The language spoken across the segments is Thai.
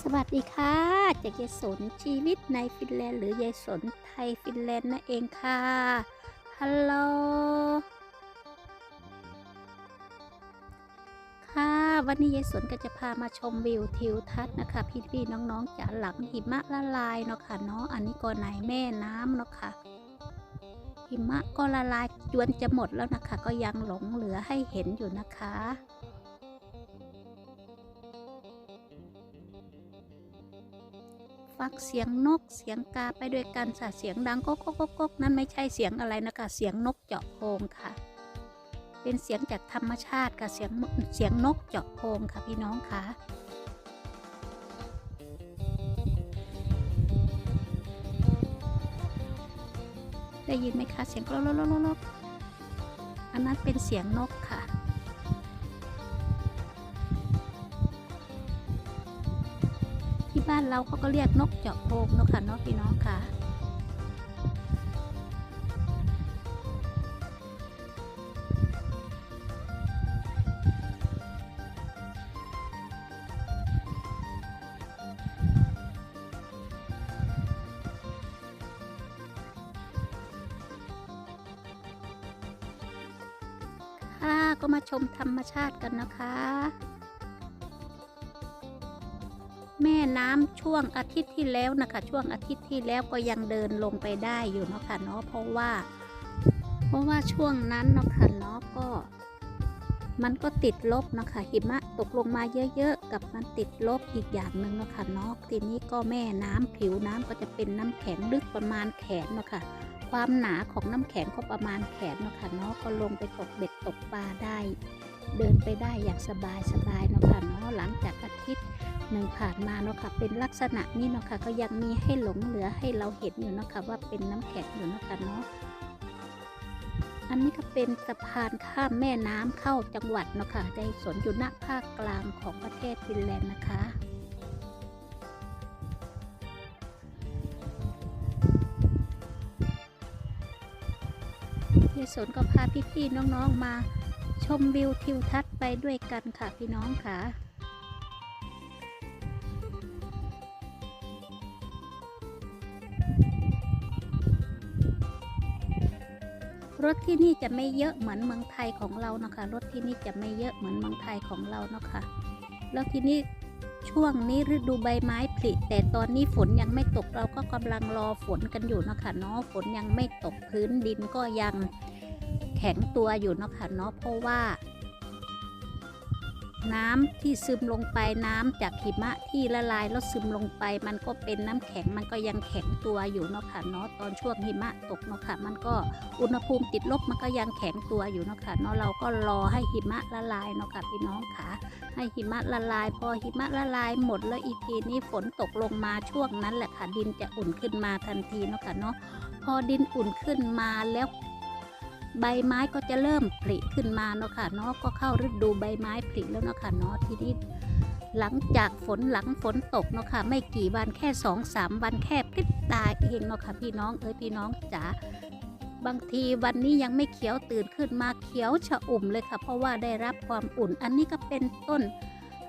สวัสดีค่ะจากยายสนชีวิตในฟินแลนด์หรือยายสนไทยฟินแลนด์นั่นเองค่ะฮัลโหลค่ะวันนี้ยายสนก็จะพามาชมวิวทิวทัศน์นะคะ พี่ๆน้องๆจากหลังหิมะละลายเนาะค่ะเนาะอันนี้ก็ในแม่น้ำเนาะค่ะหิมะก็ละลายจวนจะหมดแล้วนะคะ ก็ยังหลงเหลือให้เห็นอยู่นะคะ ฟังเสียงนกเสียงกาไปด้วยกันค่ะเสียงดังก๊กก๊กก๊กนั่นไม่ใช่เสียงอะไรนะคะเสียงนกเจาะโพรงค่ะ เป็นเสียงจากธรรมชาติค่ะเสียงเสียงนกเจาะโพรงค่ะพี่น้องค่ะได้ยินไหมคะเสียงกรอกๆๆอันนั้นเป็นเสียงนกค่ะ บ้านเราเขาก็เรียกนกเจาะโพรงเนาะค่ะนาะพี่น้องค่ะ ค่ะก็มาชมธรรมชาติกันนะคะ แม่น้ำช่วงอาทิตย์ที่แล้วนะคะ ช่วงอาทิตย์ที่แล้วก็ยังเดินลงไปได้อยู่เนาะค่ะเนาะเพราะว่า เพราะว่าช่วงนั้นเนาะค่ะเนาะก็ มันก็ติดลบนะคะ หิมะตกลงมาเยอะๆกับมันติดลบอีกอย่างหนึ่งเนาะค่ะเนาะทีนี้ก็แม่น้ำผิวน้ำก็จะเป็นน้ำแข็งลึกประมาณแขนเนาะค่ะความหนาของน้ำแข็งก็ประมาณแขนเนาะค่ะเนาะก็ลงไปตกเบ็ดตกปลาได้ เดินไปได้อย่างสบายสบายๆเนาะค่ะเนาะหลังจากอาทิตย์ หนึ่งผ่านมาเนาะค่ะเป็นลักษณะนี้เนาะค่ะก็ยังมีให้หลงเหลือให้เราเห็นอยู่เนาะค่ะว่าเป็นน้ำแข็งอยู่เนาะค่ะเนาะอันนี้ก็เป็นสะพานข้ามแม่น้ำเข้าจังหวัดเนาะค่ะในสวนอยู่ณภาคกลางของประเทศฟินแลนด์นะคะยายสนก็พาพี่ๆน้องๆมาชมวิวทิวทัศน์ไปด้วยกันค่ะพี่น้องค่ะ รถที่นี่จะไม่เยอะเหมือนเมืองไทยของเรานะคะรถที่นี่จะไม่เยอะเหมือนเมืองไทยของเราเนาะค่ะแล้วที่นี่ช่วงนี้ฤดูใบไม้ผลิแต่ตอนนี้ฝนยังไม่ตกเราก็กำลังรอฝนกันอยู่เนาะคะเนาะฝนยังไม่ตกพื้นดินก็ยังแข็งตัวอยู่เนาะค่ะเนาะเพราะว่า น้ำที่ซึมลงไปน้ำจากหิมะ ที่ละลายแล้วซึมลงไป มันก็เป็นน้ำแข็งมันก็ยังแข็งตัวอยู่เนาะค่ะเนาะตอนช่วงหิมะตกเนาะค่ะ มันก็อุณหภูมิติดลบมันก็ยังแข็งตัวอยู่เนาะค่ะเนาะเราก็รอให้หิมะละลายเนาะค่ะพี่น้องค่ะ ให้หิมะละลาย พอหิมะละลายหมดแล้วอีกทีนี้ฝนตกลงมาช่วงนั้นแหละค่ะ ดินจะอุ่นขึ้นมาทันทีเนาะค่ะเนาะพอดินอุ่นขึ้นมาแล้วใบไม้ก็จะเริ่มผลิขึ้นมาเนาะค่ะเนาะก็เข้าฤดูใบไม้ผลิแล้วเนาะค่ะเนาะทีนี้ หลังจากฝนหลังฝนตกเนาะค่ะไม่กี่วันแค่สองสามวันแค่พริบตาเองเนาะค่ะพี่น้องเอ้ยพี่น้องจ๋าบางทีวันนี้ยังไม่เขียวตื่นขึ้นมาเขียวชะอุ่มเลยค่ะ เพราะว่าได้รับความอุ่น อันนี้ก็เป็นต้น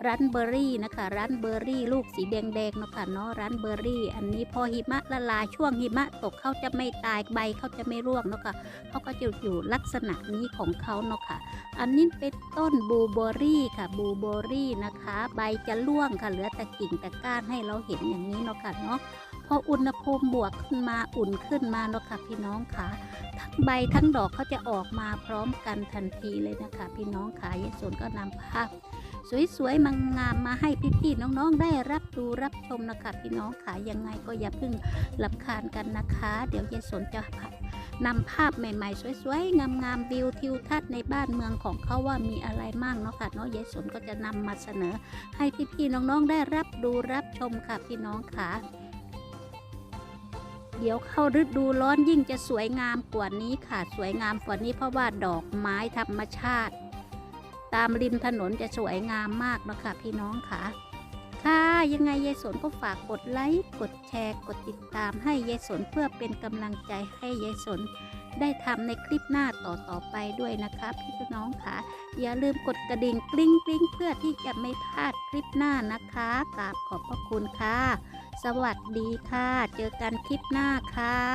รันเบอร์รี่นะคะรันเบอร์รี่ ลูกสีแดงๆเนาะคะเนาะรันเบอร์รี่ อันนี้พอหิมะละลายช่วงหิมะตกเขาจะไม่ตายใบเขาจะไม่ร่วงเนาะค่ะเขาก็จะอยู่ลักษณะนี้ของเขาเนาะค่ะ อันนี้เป็นต้นบลูเบอร์รี่ค่ะบลูเบอร์รี่นะคะ ใบจะร่วงค่ะเหลือแต่กิ่งแต่ก้านให้เราเห็นอย่างนี้เนาะค่ะเนาะพออุณหภูมิบวกขึ้นมาอุ่นขึ้นมาเนาะค่ะพี่น้องค่ะทั้งใบทั้งดอกเขาจะออกมาพร้อมกันทันทีเลยนะคะ พี่น้องค่ะยายสนก็นำภาพ สวยๆมังงามมาให้พี่ๆน้องๆได้รับดูรับชมนะคะพี่น้องค่ะยังไงก็อย่าเพิ่งหลำคาญกันนะคะ เดี๋ยวยายสนจะนำภาพใหม่ๆ สวยๆ งามๆวิวทิวทัศน์ในบ้านเมืองของเขาว่ามีอะไรมั่งเนาะค่ะเนาะยายสนก็จะนำมาเสนอ ให้พี่ๆน้องๆได้รับดูรับชมค่ะพี่น้องค่ะเดี๋ยวเข้าฤดูร้อนยิ่งจะสวยงามกว่านี้ค่ะ สวยงามกว่านี้เพราะว่าดอกไม้ธรรมชาติ ตามริมถนนจะสวยงามมากนะคะพี่น้องค่ะ ค่ะยังไงยายสนก็ฝากกดไลค์ กดแชร์ กดติดตามให้ยายสนเพื่อเป็นกำลังใจให้ยายสนได้ทำในคลิปหน้าต่อต่อๆไปด้วยนะคะพี่น้องค่ะ อย่าลืมกดกระดิ่งกริ๊งกริ๊งเพื่อที่จะไม่พลาดคลิปหน้านะคะกราบขอบพระคุณค่ะ สวัสดีค่ะ เจอกันคลิปหน้าค่ะ